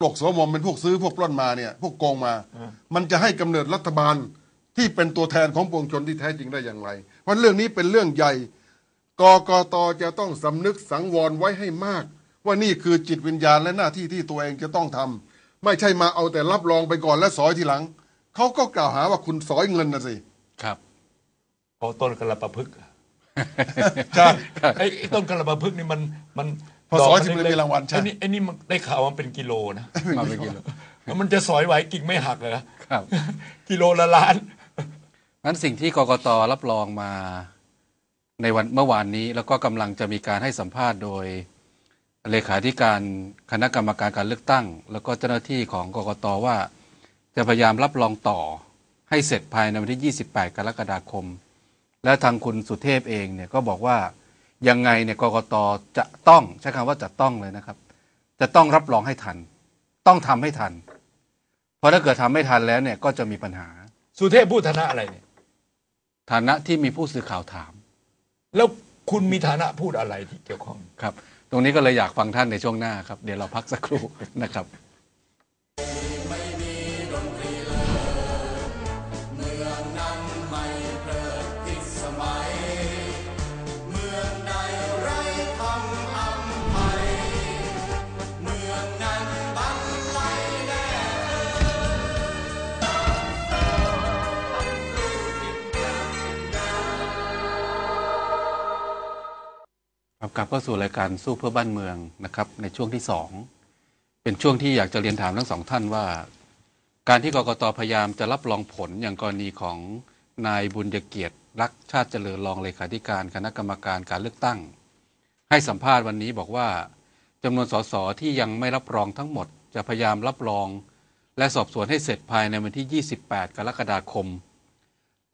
พวกสวมเป็นพวกซื้อพวกปล้นมาเนี่ยพวกโกงมา มันจะให้กำเนิดรัฐบาลที่เป็นตัวแทนของปวงชนที่แท้จริงได้อย่างไร เพราะเรื่องนี้เป็นเรื่องใหญ่กกตจะต้องสำนึกสังวรไว้ให้มาก ว่านี่คือจิตวิญญาณและหน้าที่ที่ตัวเองจะต้องทำไม่ใช่มาเอาแต่รับรองไปก่อนและสอยทีหลังเขาก็กล่าวหาว่าคุณสอยเงินนะสิครับโอ้ต้นกระประพฤกษ์ใช่ไอ้ไอ้ต้นกระประพฤกษ์นี่มันมัน พอสอยดกสิบล็กเลยมีรางวัลใช่ไอ้นี่ไอ้นี่มันได้ข่าวว่ามันเป็นกิโลนะมาเป็นกิโลแล้วมันจะสอยไหวกิ่งไม่หักเลยนะครับ กิโลละล้านนั้นสิ่งที่กกตรับรองมาในวันเมื่อวานนี้ แล้วก็กำลังจะมีการให้สัมภาษณ์โดยเลขาธิการคณะกรรมการการเลือกตั้ง แล้วก็เจ้าหน้าที่ของกกตว่า จะพยายามรับรองต่อให้เสร็จภายในวันที่ 28 กรกฎาคม และทางคุณสุเทพเองเนี่ยก็บอกว่า ยังไงเนี่ยกกตจะต้องใช้คำว่าจะต้องเลยนะครับ จะต้องรับรองให้ทัน ต้องทำให้ทัน เพราะถ้าเกิดทำไม่ทันแล้วเนี่ยก็จะมีปัญหา สุเทพพูดฐานะอะไรเนี่ยฐานะที่มีผู้สื่อข่าวถาม แล้วคุณมีฐานะพูดอะไรที่เกี่ยวข้องครับ ตรงนี้ก็เลยอยากฟังท่านในช่วงหน้าครับ เดี๋ยวเราพักสักครู่นะครับ กลับเข้าสู่รายการสู้เพื่อบ้านเมืองนะครับ ในช่วงที่สองเป็นช่วงที่อยากจะเรียนถามทั้งสองท่านว่า การที่กรกตพยายามจะรับรองผลอย่างกรณีของนายบุญเกียรติรักชาติเจริญรองเลขาธิการคณะกรรมการการเลือกตั้ง ให้สัมภาษณ์วันนี้บอกว่าจำนวนสสที่ยังไม่รับรองทั้งหมด จะพยายามรับรอง และสอบสวนให้เสร็จภายในวันที่ 28 กรกฎาคม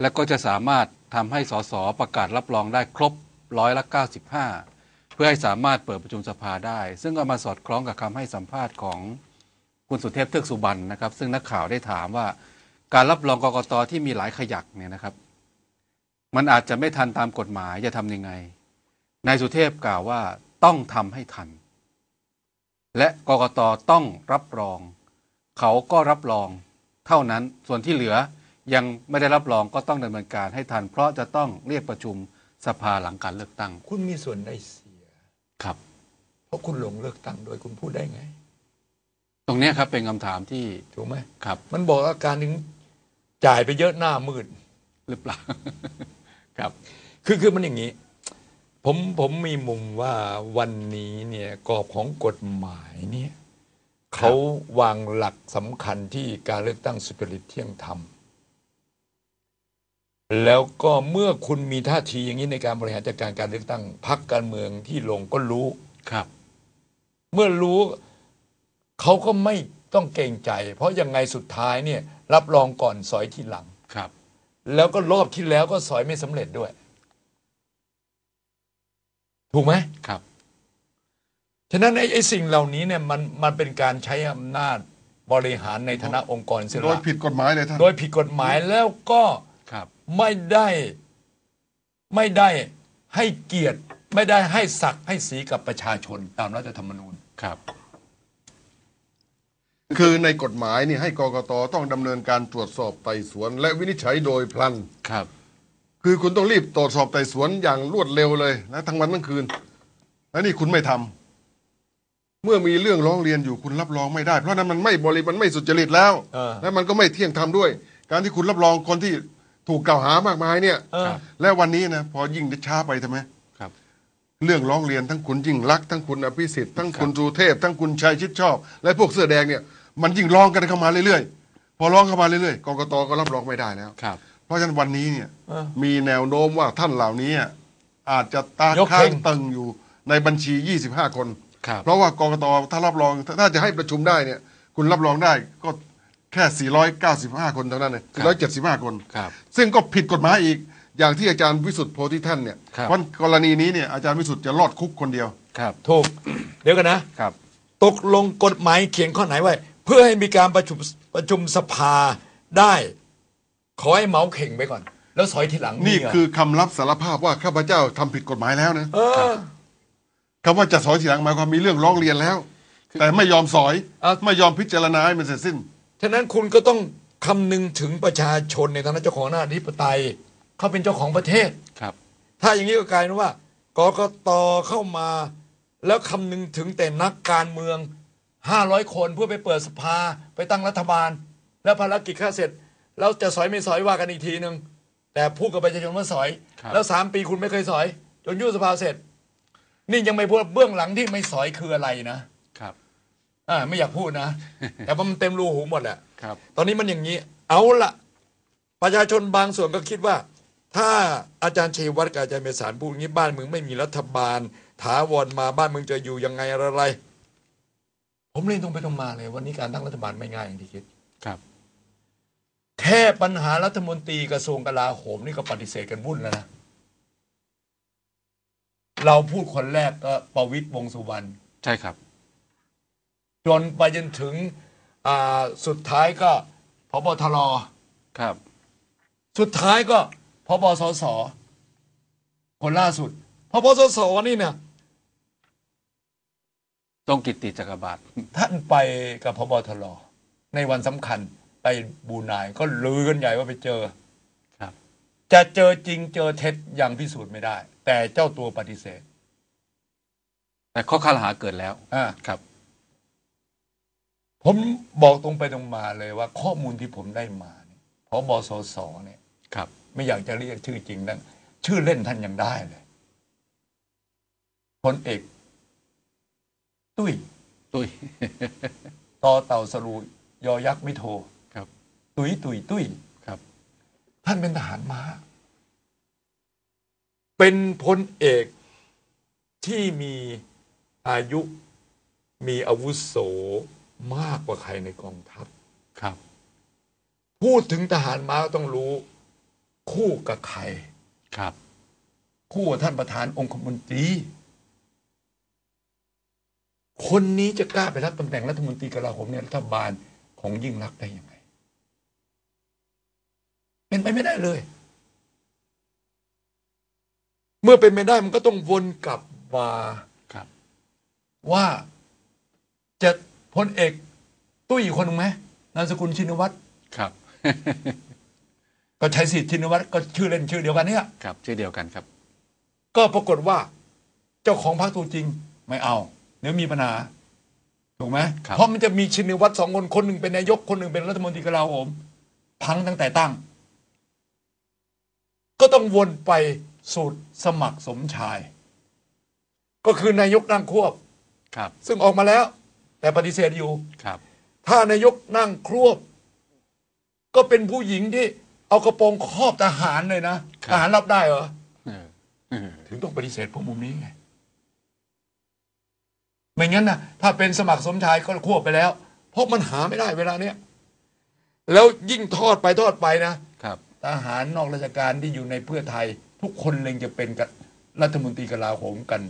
และก็จะสามารถทำให้สสประกาศรับรองได้ครบร้อยละ 95 เพื่อให้สามารถเปิดประชุมสภาได้ ซึ่งก็มาสอดคล้องกับคำให้สัมภาษณ์ของคุณสุเทพเทือกสุบรรณนะครับ ซึ่งนักข่าวได้ถามว่า การรับรองกกตที่มีหลายขยักเนี่ยนะครับ มันอาจจะไม่ทันตามกฎหมายจะทำยังไงนายสุเทพกล่าวว่าต้องทำให้ทัน และกกตต้องรับรอง เขาก็รับรองเท่านั้นส่วนที่เหลือยังไม่ได้รับรองก็ต้องดำเนินการให้ทัน เพราะจะต้องเรียกประชุมสภาหลังการเลือกตั้ง คุณมีส่วนได้ ครับเพราะคุณลงเลือกตั้งโดยคุณพูดได้ไง ตรงเนี้ยครับเป็นคำถามที่ถูกไหมครับมันบอกอาการนึงจ่ายไปเยอะหน้ามืดหรือเปล่า ครับ คือคือมันอย่างนี้ ผมผมมีมุมว่าวันนี้เนี่ยกรอบของกฎหมายเนี่ยเขาวางหลักสำคัญที่การเลือกตั้งสุจริตเที่ยงธรรม แล้วก็เมื่อคุณมีท่าทีอย่างนี้ในการบริหารจัดการการเลือกตั้งพักการเมืองที่ลงก็รู้ครับ เมื่อรู้เขาก็ไม่ต้องเกรงใจ เพราะยังไงสุดท้ายเนี่ย รับรองก่อนสอยทีหลังครับ แล้วก็รอบที่แล้วก็สอยไม่สำเร็จด้วย ถูกไหมครับฉะนั้นไอ้ไอ้สิ่งเหล่านี้เนี่ยมันมันเป็นการใช้อำนาจบริหารในฐานะองค์กรอิสโดยระผิดกฎหมายเลยท่านโดยผิดกฎหมายแล้วก็ครับ ไม่ได้ไม่ได้ให้เกียรติ ไม่ได้ให้ศักดิ์ให้สีกับประชาชนตามรัฐธรรมนูญครับ คือในกฎหมายนี่ให้กกตต้องดำเนินการตรวจสอบไต่สวน และวินิจฉัยโดยพลันครับ คือคุณต้องรีบตรวจสอบไต่สวนอย่างรวดเร็วเลยนะทั้งวันทั้งคืน และนี่คุณไม่ทำเมื่อมีเรื่องร้องเรียนอยู่คุณรับรองไม่ได้ เพราะนั้นมันไม่บริมันไม่สุจริตแล้วเออและมันก็ไม่เที่ยงธรรมด้วย การที่คุณรับรองคนที่ ถูกกล่าวหามากมายเนี่ย เออ และวันนี้นะพอยิ่งช้าไปทำไมครับ เรื่องร้องเรียนทั้งคุณยิ่งรักษณ์ทั้งคุณอภิสิทธิ์ทั้งคุณสุเทพ ทั้งคุณชัยชิดชอบ และพวกเสื้อแดงเนี่ย มันยิ่งร้องกันเข้ามาเรื่อยๆ พอร้องเข้ามาเรื่อยๆกกตก็รับรองไม่ได้แล้ว ครับ เพราะฉะนั้นวันนี้เนี่ยเออมีแนวโน้มว่าท่านเหล่านี้อาจจะตายกค้าเข่งงตึงอยู่ในบัญชี 25 คน ครับ เพราะว่ากกตถ้ารับรองถ้าจะให้ประชุมได้เนี่ย คุณรับรองได้ก็ แค่ 495 คนเท่านั้นเอง475 คน ครับ ซึ่งก็ผิดกฎหมายอีก อย่างที่อาจารย์วิสุทธิ์โพธิท่านเนี่ยครับ เพราะกรณีนี้เนี่ยอาจารย์วิสุทธิ์จะรอดคุกคนเดียว ครับ ถูก เดี๋ยวกันนะ ครับ ตกลงกฎหมายเขียนข้อไหนไว้ เพื่อให้มีการประชุมประชุมสภาได้ ขอให้เหมาเข่งไปก่อน แล้วสอยทีหลังนี่เหรคือคำรับสารภาพว่าข้าพเจ้าทำผิดกฎหมายแล้วนะเออ คำว่าจะสอยทีหลังหมายความมีเรื่องร้องเรียนแล้ว แต่ไม่ยอมสอย เอา ไม่ยอมพิจารณาให้มันเสร็จสิ้น ฉะนั้นคุณก็ต้องคำนึงถึงประชาชนในฐานะเจ้าของอำนาจอธิปไตย เขาเป็นเจ้าของประเทศ ครับ ถ้าอย่างนี้ก็กลายเป็นว่ากกตเข้ามา แล้วคำนึงถึงแต่นักการเมือง 500 คนเพื่อไปเปิดสภาไปตั้งรัฐบาล แล้วภารกิจข้าเสร็จ แล้วจะสอยไม่สอยว่ากันอีกทีหนึ่งแต่พูดกับประชาชนว่าสอย ครับ แล้วสามปีคุณไม่เคยสอย จนยุบสภาเสร็จ นี่ยังไม่พูดเบื้องหลังที่ไม่สอยคืออะไรนะครับ อ่าไม่อยากพูดนะ แต่ว่ามันเต็มรูหูหมดแหละครับ ตอนนี้มันอย่างนี้ เอาละประชาชนบางส่วนก็คิดว่า ถ้าอาจารย์ชัยวัฒน์กับอาจารย์เมสารพูดอย่างนี้บ้านเมืองไม่มีรัฐบาล ถาวรมาบ้านเมืองจะอยู่ยังไงอะไร ผมเรียนตรงไปตรงมาเลย วันนี้การตั้งรัฐบาลไม่ง่ายอย่างที่คิดครับ แค่ปัญหารัฐมนตรีกระทรวงกลาโหมนี่ก็ปฏิเสธกันวุ่นแล้วนะเราพูดคนแรกก็ประวิตยวงษ์สุวรรณใช่ครับ จนไปจนถึงอ่าสุดท้ายก็พบทรครับ สุดท้ายก็พบสสคนล่าสุดพบสสนี่เนี่ยทรงกิตติจักรบาทท่านไปกับพบทรในวันสำคัญไปบรูไนายก็ลือกันใหญ่ว่าไปเจอครับ จะเจอจริงเจอเท็จยังพิสูจน์ไม่ได้ แต่เจ้าตัวปฏิเสธ แต่ข้อคารหาเกิดแล้วอ่า ครับ ผมบอกตรงไปตรงมาเลยว่า ข้อมูลที่ผมได้มาเนี่ยพบสสเนี่ยครับ ไม่อยากจะเรียกชื่อจริงนะชื่อเล่นท่านยังได้เลยพลเอก ตุ้ย ตุ้ยต่อเต่าสรูยอยักษ์ไม่โทรครับ ตุ้ยตุ้ยตุ้ยครับ ท่านเป็นทหารม้า เป็นพลเอกที่มีอายุมีอาวุโส มากกว่าใครในกองทัพครับ พูดถึงทหารม้าก็ต้องรู้ คู่กับใครครับ คู่กับท่านประธานองคมนตรีคนนี้จะกล้าไปรับตำแหน่งรัฐมนตรีกลาโหมในรัฐบาลของยิ่งรักษณ์ได้ยังไง เป็นไปไม่ได้เลย เมื่อเป็นไม่ได้มันก็ต้องวนกลับมาครับ ว่าจะ พลเอกตุ้ยอีกคนหนึ่งไหมนามสกุลชินวัตรครับ ก็ใช้สิทธิ์ชินวัตรก็ชื่อเล่นชื่อเดียวกันเนี่ยครับ ชื่อเดียวกันครับ ก็ปรากฏว่า เจ้าของพรรคตัวจริงไม่เอาเดี๋ยวมีปัญหาถูกไหมครับเพราะมันจะมีชินวัตรสองคนคนหนึ่งเป็นนายกคนหนึ่งเป็นรัฐมนตรีกลาโหมพังตั้งแต่ตั้ง ก็ต้องวนไปสูตรสมัครสมชาย ก็คือนายกนั่งควบครับ ซึ่งออกมาแล้ว แต่ปฏิเสธอยู่ ครับ ถ้านายกนั่งครวบ ก็เป็นผู้หญิงที่เอากระโปรงครอบทหารเลยนะทหารรับได้เหรอ เออเออถึงต้องปฏิเสธพวกมุมนี้ไง ไม่งั้นนะถ้าเป็นสมัครสมชายก็ควบไปแล้ว เพราะมันหาไม่ได้เวลาเนี้ยแล้วยิ่งทอดไปทอดไปนะครับ ทหารนอกราชการที่อยู่ในเพื่อไทย ทุกคนเล็งจะเป็นกับรัฐมนตรีกลาโหมกัน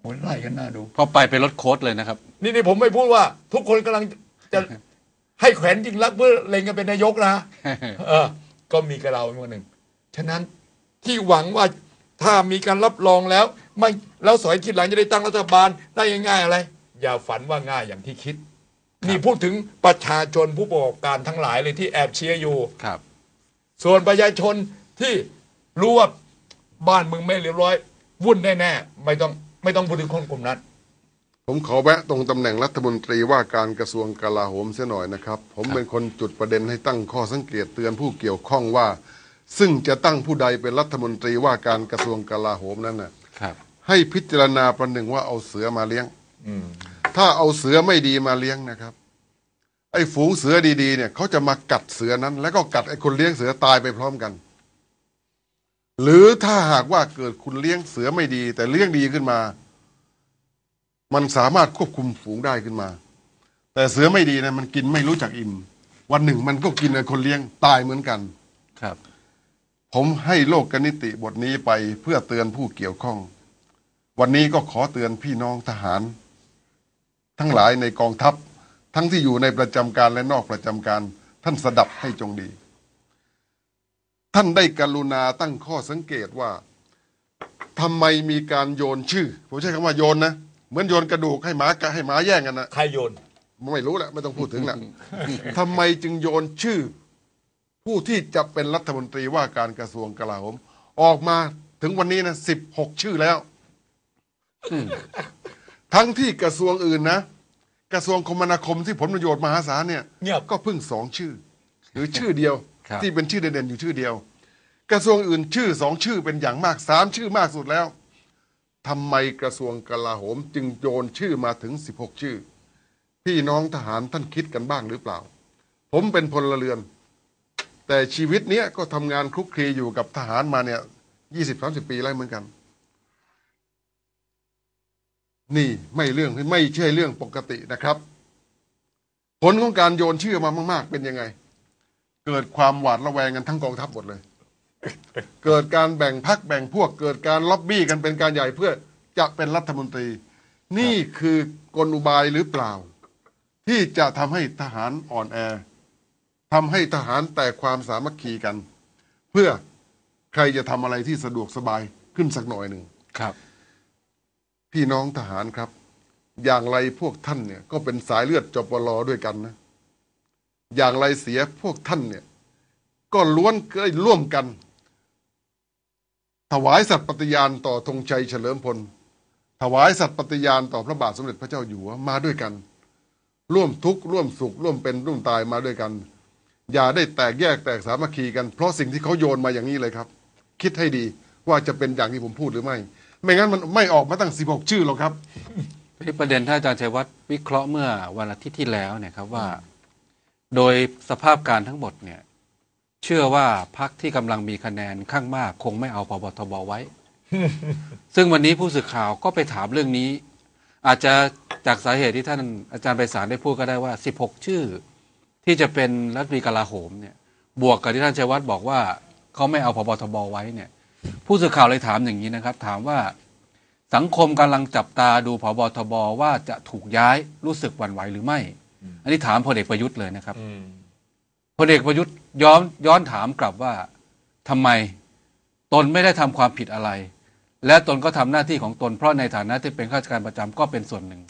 โหยไล่กันหน้าดู พอไปเป็นรถโค้ดเลยนะครับ นี่นี่ผมไม่พูดว่า ทุกคนกำลังจะให้แขวนจริงรักษณ์เพื่อเล็งกันเป็นนายกนะเออ ก็มีกับเราคนหนึ่งฉะนั้นที่หวังว่าถ้ามีการรับรองแล้ว ไม่แล้วสอยคิดหลังจะได้ตั้งรัฐบาลได้ง่ายๆอะไร อย่าฝันว่าง่ายอย่างที่คิด นี่พูดถึงประชาชนผู้ประกอบการทั้งหลายเลยที่แอบเชียร์อยู่ ครับ ส่วนประชาชนที่รู้ว่าบ้านเมึงไม่เรียบร้อย วุ่นแน่ๆไม่ต้อง ไม่ต้องพูดถึงคนกลุ่มนั้น ผมขอแวะตรงตำแหน่งรัฐมนตรีว่าการกระทรวงกลาโหมเสียหน่อยนะครับ ผมเป็นคนจุดประเด็นให้ตั้งข้อสังเกตเตือนผู้เกี่ยวข้องว่า ซึ่งจะตั้งผู้ใดเป็นรัฐมนตรีว่าการกระทรวงกลาโหมนั้นน่ะครับ ให้พิจารณาประหนึ่งว่าเอาเสือมาเลี้ยงถ้าเอาเสือไม่ดีมาเลี้ยงนะครับ ไอ้ฝูงเสือดีๆเนี่ยเขาจะมากัดเสือนั้น แล้วก็กัดไอ้คนเลี้ยงเสือตายไปพร้อมกัน หรือถ้าหากว่าเกิดคุณเลี้ยงเสือไม่ดี แต่เลี้ยงดีขึ้นมา มันสามารถควบคุมฝูงได้ขึ้นมา แต่เสือไม่ดีนะมันกินไม่รู้จักอิ่ม วันหนึ่งมันก็กินไอ้คนเลี้ยงตายเหมือนกันครับ ผมให้โลกกนิติบทนี้ไปเพื่อเตือนผู้เกี่ยวข้อง วันนี้ก็ขอเตือนพี่น้องทหาร ทั้งหลายในกองทัพ ทั้งที่อยู่ในประจำการและนอกประจำการ ท่านสดับให้จงดี ท่านได้กรุณาตั้งข้อสังเกตว่าทำไมมีการโยนชื่อ ผมใช้คำว่าโยนนะ เหมือนโยนกระดูกให้หมากะให้หมาแย่งกันนะใครโยน ไม่รู้แหละไม่ต้องพูดถึงแหละทำไมจึงโยนชื่อ ผู้ที่จะเป็นรัฐมนตรีว่าการกระทรวงกลาโหม ออกมาถึงวันนี้นะสิบหกชื่อแล้ว ทั้งที่กระทรวงอื่นนะ กระทรวงคมนาคมที่ผลประโยชน์มหาศาลเนี่ยเงียบก็เพิ่งสองชื่อ หรือชื่อเดียว ครับที่เป็นชื่อเด่นๆอยู่ชื่อเดียว กระทรวงอื่นชื่อสองชื่อเป็นอย่างมากสามชื่อมากสุดแล้วทำไมกระทรวงกลาโหมจึงโยนชื่อมาถึงสิบหกชื่อ พี่น้องทหารท่านคิดกันบ้างหรือเปล่า ผมเป็นพลเรือน แต่ชีวิตเนี้ยก็ทำงานคลุกคลีอยู่กับทหารมาเนี่ยยี่สิบสามสิบปีแล้วเหมือนกัน นี่ไม่เรื่องไม่ใช่เรื่องปกตินะครับ ผลของการโยนชื่อมามาก ๆ เป็นยังไง เกิดความหวาดระแวงกันทั้งกองทัพหมดเลย เกิดการแบ่งพักแบ่งพวก เกิดการล็อบบี้กันเป็นการใหญ่เพื่อจะเป็นรัฐมนตรี นี่คือกลอุบายหรือเปล่า ที่จะทำให้ทหารอ่อนแอทำให้ทหารแตกความสามัคคีกัน เพื่อใครจะทำอะไรที่สะดวกสบายขึ้นสักหน่อยหนึ่งครับ พี่น้องทหารครับ อย่างไรพวกท่านเนี่ย ก็เป็นสายเลือดจปลอด้วยกันนะ อย่างไรเสียพวกท่านเนี่ย ก็ล้วนเคยร่วมกัน ถวายสัตย์ปฏิญาณต่อธงชัยเฉลิมพล ถวายสัตย์ปฏิญาณต่อพระบาทสมเด็จพระเจ้าอยู่หัวมาด้วยกัน ร่วมทุกข์ร่วมสุข ร่วมเป็นร่วมตายมาด้วยกัน อย่าได้แตกแยกแตกสามัคคีกัน เพราะสิ่งที่เขาโยนมาอย่างนี้เลยครับ คิดให้ดีว่าจะเป็นอย่างที่ผมพูดหรือไม่ ไม่งั้นมันไม่ออกมาตั้ง 16 ชื่อหรอกครับที่ประเด็นท่านอาจารย์ชัยวัฒน์วิเคราะห์เมื่อวันอาทิตย์ที่แล้วเนี่ยครับว่า โดยสภาพการทั้งหมดเนี่ยเชื่อว่าพักที่กำลังมีคะแนนข้างมากคงไม่เอาพบทบไว้ ซึ่งวันนี้ผู้สื่อข่าวก็ไปถามเรื่องนี้ อาจจะจากสาเหตุที่ท่านอาจารย์ไปสารได้พูดก็ได้ว่า 16 ชื่อ ที่จะเป็นรัฐมนตรีกลาโหมเนี่ย บวกกับที่ท่านชัยวัฒน์บอกว่าเขาไม่เอาพบทบไว้เนี่ย ผู้สื่อข่าวเลยถามอย่างนี้นะครับ ถามว่าสังคมกำลังจับตาดูพบทบว่าจะถูกย้ายรู้สึกหวั่นไหวหรือไม่ อันนี้ถามพลเอกประยุทธ์เลยนะครับอืมพลเอกประยุทธ์ย้อนย้อนถามกลับว่าทำไมตนไม่ได้ทำความผิดอะไร และตนก็ทำหน้าที่ของตนเพราะในฐานะที่เป็นข้าราชการประจำก็เป็นส่วนหนึ่ง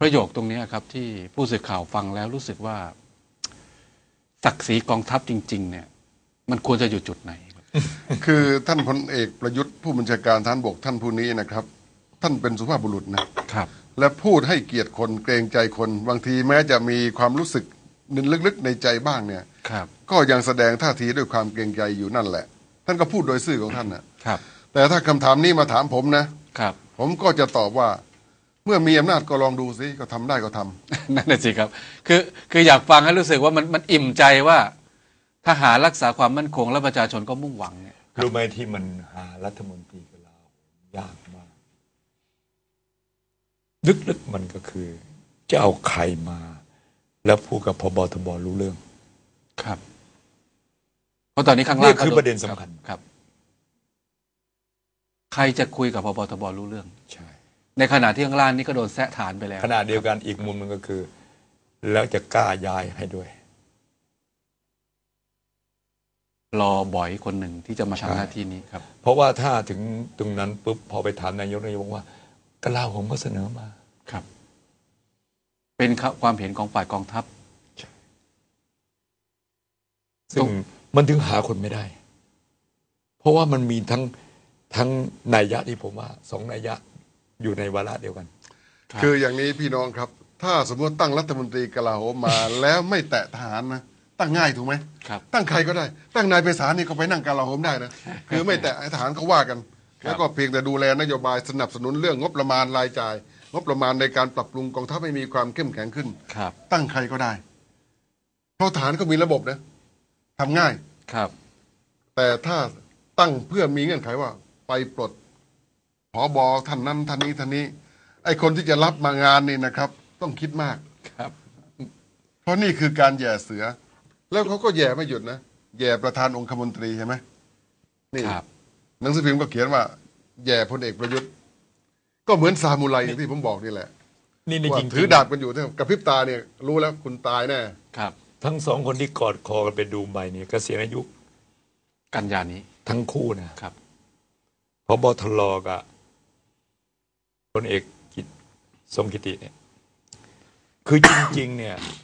ประโยคตรงนี้ครับ ที่ผู้สื่อข่าวฟังแล้วรู้สึกว่าศักดิ์ศรีกองทัพจริง ๆ เนี่ย มันควรจะอยู่จุดไหนครับคือท่านพลเอกประยุทธ์ผู้บัญชาการทหารบกท่านผู้นี้นะครับ ท่านเป็นสุภาพบุรุษนะครับ และพูดให้เกียรติคนเกรงใจคนบางทีแม้จะมีความรู้สึกลึกๆในใจบ้างเนี่ยครับ ก็ยังแสดงท่าทีด้วยความเกรงใจอยู่นั่นแหละ ท่านก็พูดโดยซื่อของท่านนะครับ แต่ถ้าคำถามนี้มาถามผมนะครับ ผมก็จะตอบว่า เมื่อมีอำนาจก็ลองดูสิก็ทำได้ก็ทำนั่นแหละสิครับ คือคืออยากฟังให้รู้สึกว่ามันมันอิ่มใจว่าทหารรักษาความมั่นคงและประชาชนก็มุ่งหวังเนี่ยรู้ไหมที่มันหารัฐมนตรีกับเรายากมาก ลึกๆมันก็คือ จะเอาใครมา แล้วพูดกับพบทบรู้เรื่อง ครับ เพราะตอนนี้ข้างล่างนี่คือก็โประเด็นสำคัญ ครับ ใครจะคุยกับพบทบรู้เรื่อง ใช่ ในขณะที่ข้างล่างนี่ก็โดนแซะฐานไปแล้วขณะเดียวกันอีกมุมหนึงก็คือ แล้วจะกล้าย้ายให้ด้วย รอบ่อยคนหนึ่งที่จะมาใช่ ทำหน้าที่นี้ครับ เพราะว่าถ้าถึงตรงนั้นปุ๊บพอไปถามนายกนายกบอกว่า กลาผมก็เสนอมา ครับ เป็นความเห็นของฝ่ายกองทัพ ซึ่ตงรงมันถึงหาคนไม่ได้ เพราะว่ามันมีทั้งทั้งนัยยะที่ผมว่าสองนัยยะอยู่ในวาระเดียวกันครับคืออย่างนี้พี่น้องครับ ถ้าสมมติตั้งรัฐมนตรีกลาโหมมาแล้วไม่แตะทหารนะตั้งง่ายถูกไหมครับตั้งใครก็ได้ ตั้งนายไพศาลนี่ก็ไปนั่งกลาโหมได้นะ คือไม่แตะให้ทหารเขาว่ากัน แล้วก็เพียงแต่ดูแลนโยบายสนับสนุนเรื่องงบประมาณรายจ่าย งบประมาณในการปรับปรุงกองทัพให้มีความเข้มแข็งขึ้น ครับ ตั้งใครก็ได้ เพราะทหารก็มีระบบนะทำง่าย ครับ แต่ถ้าตั้งเพื่อมีเงื่อนไขว่า ไปปลดผอบอท่านนั้นท่านนี้ท่านนี้ ไอคนที่จะรับมางานนี่นะครับ ต้องคิดมาก ครับ เพราะนี่คือการแย่เสือ แล้วเขาก็แย่ไม่หยุดนะแย่ประธานองคมนตรีใช่ไหมนี่ครับ หนังสือพิมพ์ก็เขียนว่า แย่พลเอกประยุทธ์ ก็เหมือนซามูไรอย่างที่ผมบอกนี่แหละนี่ในว่าจริงๆถือดาบกันอยู่เนี่ยกระพริบตาเนี่ยรู้แล้วคุณตายแน่ครับ ทั้งสองคนที่กอดคอกันไปดูใบเนี่ยเกษียณอายุกันยานี้ทั้งคู่นะครับ พบทลกับพลเอกกิตสมกิติเนี่ย คือจริง ๆ เนี่ย